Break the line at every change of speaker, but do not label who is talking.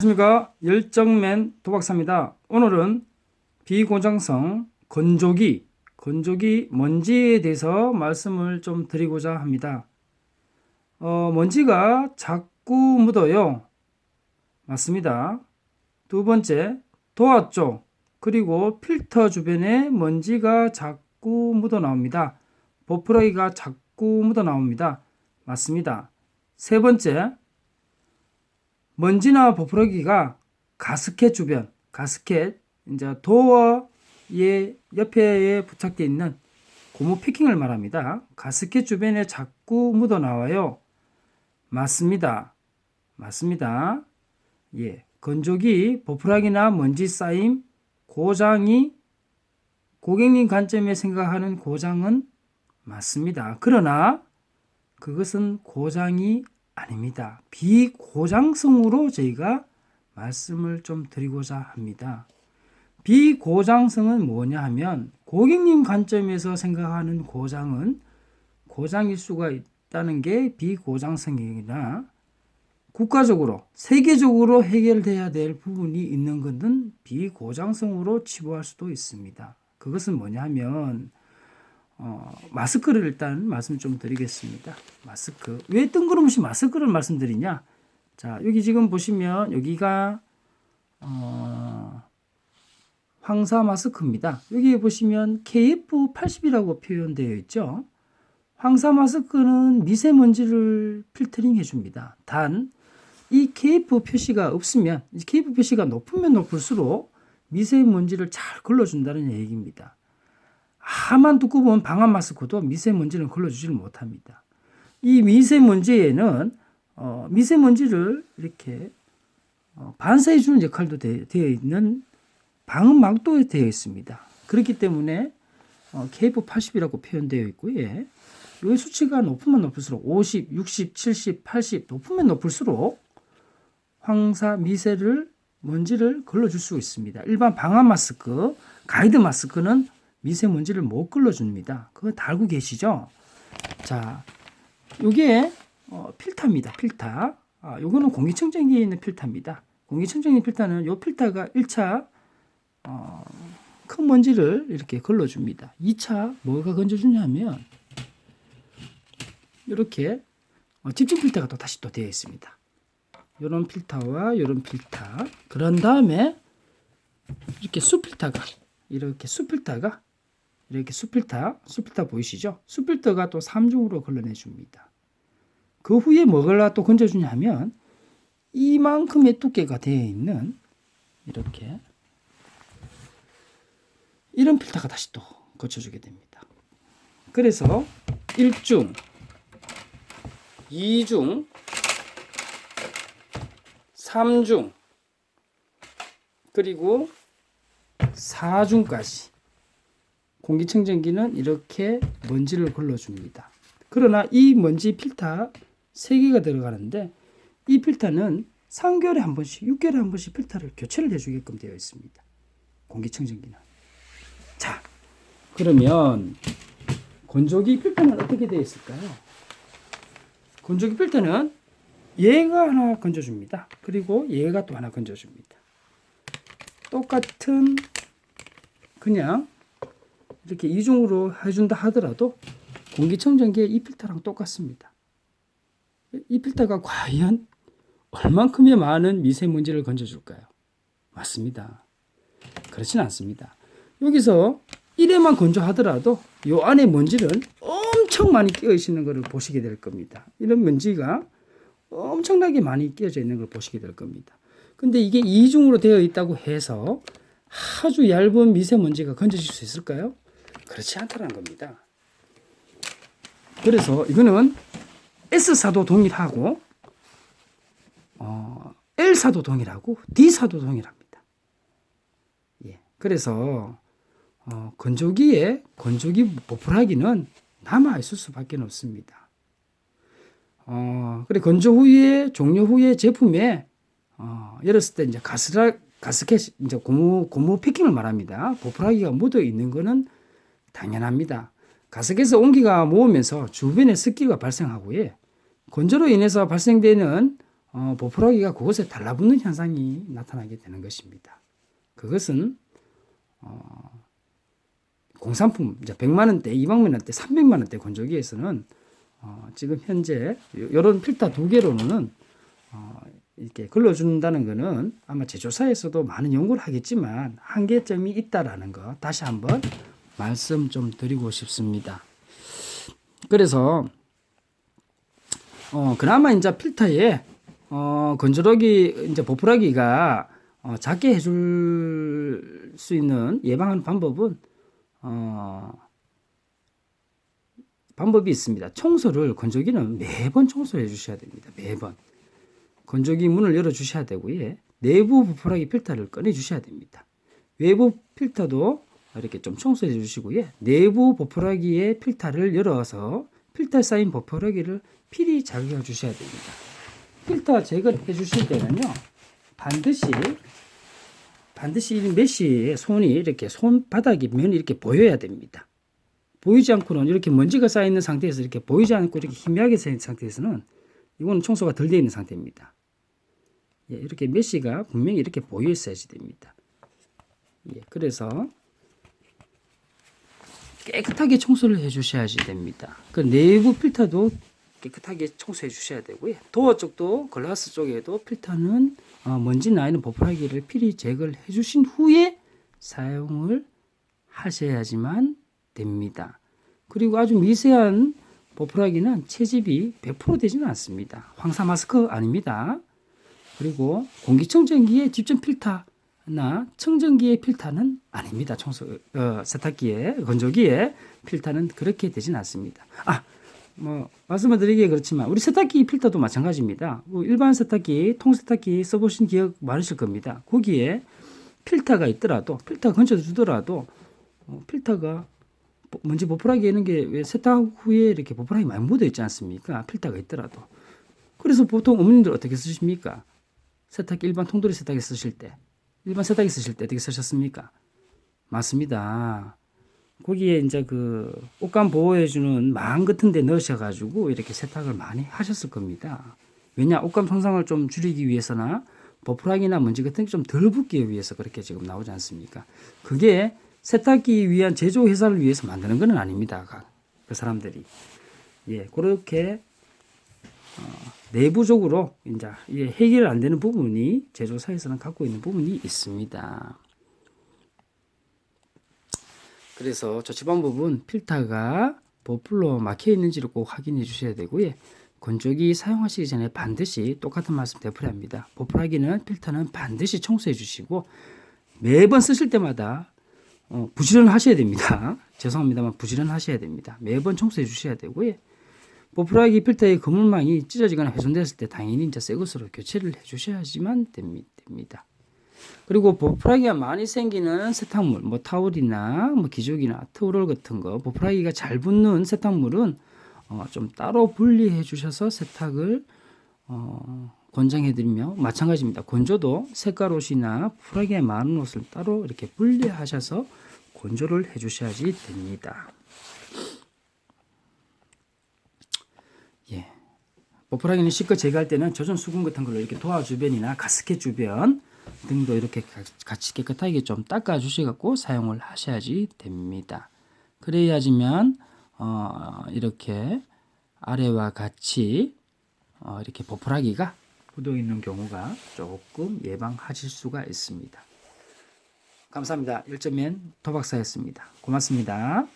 안녕하십니까 열정맨 도박사입니다. 오늘은 비고장성 건조기 건조기 먼지에 대해서 말씀을 좀 드리고자 합니다. 어, 먼지가 자꾸 묻어요. 맞습니다. 두 번째 도화 쪽 그리고 필터 주변에 먼지가 자꾸 묻어 나옵니다. 보풀어기가 자꾸 묻어 나옵니다. 맞습니다. 세 번째 먼지나 보풀어기가 가스켓 주변, 가스켓 이제 도어의 옆에 부착되어 있는 고무 피킹을 말합니다. 가스켓 주변에 자꾸 묻어 나와요. 맞습니다. 맞습니다. 예, 건조기, 보풀하기나 먼지 쌓임, 고장이 고객님 관점에 생각하는 고장은 맞습니다. 그러나 그것은 고장이 아닙니다. 비고장성으로 저희가 말씀을 좀 드리고자 합니다. 비고장성은 뭐냐 하면 고객님 관점에서 생각하는 고장은 고장일 수가 있다는 게 비고장성이나 국가적으로 세계적으로 해결돼야 될 부분이 있는 것은 비고장성으로 치부할 수도 있습니다. 그것은 뭐냐 하면 어, 마스크를 일단 말씀 좀 드리겠습니다. 마스크. 왜 뜬금없이 마스크를 말씀드리냐? 자, 여기 지금 보시면 여기가 어, 황사 마스크입니다. 여기 보시면 KF80이라고 표현되어 있죠. 황사 마스크는 미세먼지를 필터링 해줍니다. 단, 이 KF 표시가 없으면, 이 KF 표시가 높으면 높을수록 미세먼지를 잘 걸러준다는 얘기입니다. 하만 두꺼운 방한 마스크도 미세먼지를 걸러주지를 못합니다. 이 미세먼지에는 어, 미세먼지를 이렇게 어, 반사해 주는 역할도 되, 어 있는 방음막도 되어 있습니다. 그렇기 때문에 어, KF80이라고 표현되어 있고요. 예. 이 수치가 높으면 높을수록 50, 60, 70, 80 높으면 높을수록 황사 미세를 먼지를 걸러줄 수 있습니다. 일반 방한 마스크, 가이드 마스크는 미세먼지를 못 걸러줍니다. 그거 다 알고 계시죠? 자, 요게 어, 필터입니다. 필터. 아, 요거는 공기청정기에 있는 필터입니다. 공기청정기 필터는 요 필터가 1차 어, 큰 먼지를 이렇게 걸러줍니다. 2차 뭐가 건져주냐면 이렇게 어, 집중 필터가 또 다시 또 되어 있습니다. 이런 필터와 이런 필터. 그런 다음에 이렇게 수 필터가 이렇게 수 필터가 이렇게 수필터, 수필터 보이시죠? 수필터가 또 3중으로 걸러내 줍니다. 그 후에 뭐가 또 건져주냐 하면 이만큼의 두께가 되어 있는 이렇게 이런 필터가 다시 또 거쳐주게 됩니다. 그래서 1중, 2중, 3중, 그리고 4중까지 공기청정기는 이렇게 먼지를 걸러줍니다. 그러나 이 먼지 필터 3개가 들어가는데 이 필터는 3개월에 한 번씩, 6개월에 한 번씩 필터를 교체를 해주게끔 되어 있습니다. 공기청정기는. 자, 그러면 건조기 필터는 어떻게 되어 있을까요? 건조기 필터는 얘가 하나 건져줍니다. 그리고 얘가 또 하나 건져줍니다. 똑같은 그냥 이렇게 이중으로 해준다 하더라도 공기청정기의 이 필터랑 똑같습니다. 이 필터가 과연 얼만큼의 많은 미세먼지를 건져줄까요? 맞습니다. 그렇진 않습니다. 여기서 1회만 건조하더라도 이 안에 먼지는 엄청 많이 끼어 있는 것을 보시게 될 겁니다. 이런 먼지가 엄청나게 많이 끼어져 있는 걸 보시게 될 겁니다. 근데 이게 이중으로 되어 있다고 해서 아주 얇은 미세먼지가 건져질 수 있을까요? 그렇지 않다는 겁니다. 그래서 이거는 S사도 동일하고 어, L사도 동일하고 D사도 동일합니다. 예. 그래서 어, 건조기에 건조기 보풀하기는 남아 있을 수밖에 없습니다. 어, 그래 건조 후에 종료 후에 제품에 어, 열었을 때 이제 가스라 가스켓 이제 고무 고무 패킹을 말합니다. 보풀하기가 묻어 있는 거는 당연합니다. 가석에서 온기가 모으면서 주변에 습기가 발생하고요. 건조로 인해서 발생되는 어, 보풀하기가 그곳에 달라붙는 현상이 나타나게 되는 것입니다. 그것은 어, 공산품 이제 100만 원대, 200만 원대, 300만 원대 건조기에서는 어, 지금 현재 이런 필터 두 개로는 어, 이렇게 걸러준다는 것은 아마 제조사에서도 많은 연구를 하겠지만 한계점이 있다라는 거 다시 한번 말씀 좀 드리고 싶습니다. 그래서 어 그나마 이제 필터에 어 건조하기 이제 보풀하기가 어, 작게 해줄 수 있는 예방하는 방법은 어 방법이 있습니다. 청소를 건조기는 매번 청소해 주셔야 됩니다. 매번. 건조기 문을 열어 주셔야 되고요. 예. 내부 부풀하기 필터를 꺼내 주셔야 됩니다. 외부 필터도 이렇게 좀 청소해 주시고요. 예. 내부 보풀하기의 필터를 열어서 필터 쌓인 보풀하기를 필히 자극해 주셔야 됩니다. 필터 제거해 주실 때는요. 반드시 반드시 이 메쉬의 손이 이렇게 손바닥이 면이 이렇게 보여야 됩니다. 보이지 않고는 이렇게 먼지가 쌓여 있는 상태에서 이렇게 보이지 않고 이렇게 희미하게 쌓여 있는 상태에서는 이거는 청소가 덜 되어 있는 상태입니다. 예, 이렇게 메쉬가 분명히 이렇게 보여 있어야지 됩니다. 예, 그래서 깨끗하게 청소를 해 주셔야지 됩니다. 그 내부 필터도 깨끗하게 청소해 주셔야 되고요. 도어 쪽도 글라스 쪽에도 필터는 어, 먼지 나 있는 보풀하기를 필히 제거를 해 주신 후에 사용을 하셔야지만 됩니다. 그리고 아주 미세한 보풀하기는 채집이 100% 되지는 않습니다. 황사 마스크 아닙니다. 그리고 공기청정기의 집전 필터 나 청정기의 필터는 아닙니다. 청소 어, 세탁기의 건조기의 필터는 그렇게 되진 않습니다. 아, 뭐 말씀을 드리기에 그렇지만 우리 세탁기 필터도 마찬가지입니다. 뭐 일반 세탁기, 통세탁기 써보신 기억 많으실 겁니다. 거기에 필터가 있더라도 필터 두더라도 어, 필터가 먼지 보풀하기 있는 게 왜 세탁 후에 이렇게 보풀하기 많이 묻어 있지 않습니까? 필터가 있더라도. 그래서 보통 어머님들 어떻게 쓰십니까? 세탁기 일반 통돌이 세탁기 쓰실 때 일반 세탁기 쓰실 때 어떻게 쓰셨습니까? 맞습니다. 거기에 이제 그 옷감 보호해주는 망 같은 데 넣으셔가지고 이렇게 세탁을 많이 하셨을 겁니다. 왜냐, 옷감 손상을 좀 줄이기 위해서나 보풀하기나 먼지 같은 게 좀 덜 붙기 위해서 그렇게 지금 나오지 않습니까? 그게 세탁기 위한 제조 회사를 위해서 만드는 건 아닙니다. 그 사람들이. 예, 그렇게 어, 내부적으로 이제 해결 안 되는 부분이 제조사에서는 갖고 있는 부분이 있습니다. 그래서 조치 방법은 필터가 보풀로 막혀 있는지를 꼭 확인해 주셔야 되고요. 건조기 사용하시기 전에 반드시 똑같은 말씀 되풀이 합니다. 보풀하기는 필터는 반드시 청소해 주시고 매번 쓰실 때마다 어, 부지런 하셔야 됩니다. 죄송합니다만 부지런 하셔야 됩니다. 매번 청소해 주셔야 되고요. 보풀하기 필터의 거물망이 찢어지거나 훼손됐을 때 당연히 이제 새 것으로 교체를 해 주셔야지만 됩니다. 그리고 보풀하기가 많이 생기는 세탁물, 뭐 타올이나 뭐 기저귀나 트롤 같은 거, 보풀하기가 잘 붙는 세탁물은 어, 좀 따로 분리해 주셔서 세탁을 어, 권장해 드리며 마찬가지입니다. 건조도 색깔 옷이나 풀하기에 많은 옷을 따로 이렇게 분리하셔서 건조를 해 주셔야지 됩니다. 보풀하기는 실컷 제거할 때는 젖은 수분 같은 걸로 이렇게 도화 주변이나 가스켓 주변 등도 이렇게 같이 깨끗하게 좀 닦아 주셔갖고 사용을 하셔야지 됩니다. 그래야지만 어, 이렇게 아래와 같이 어, 이렇게 보풀하기가 묻어 있는 경우가 조금 예방하실 수가 있습니다. 감사합니다. 1점엔 도박사였습니다. 고맙습니다.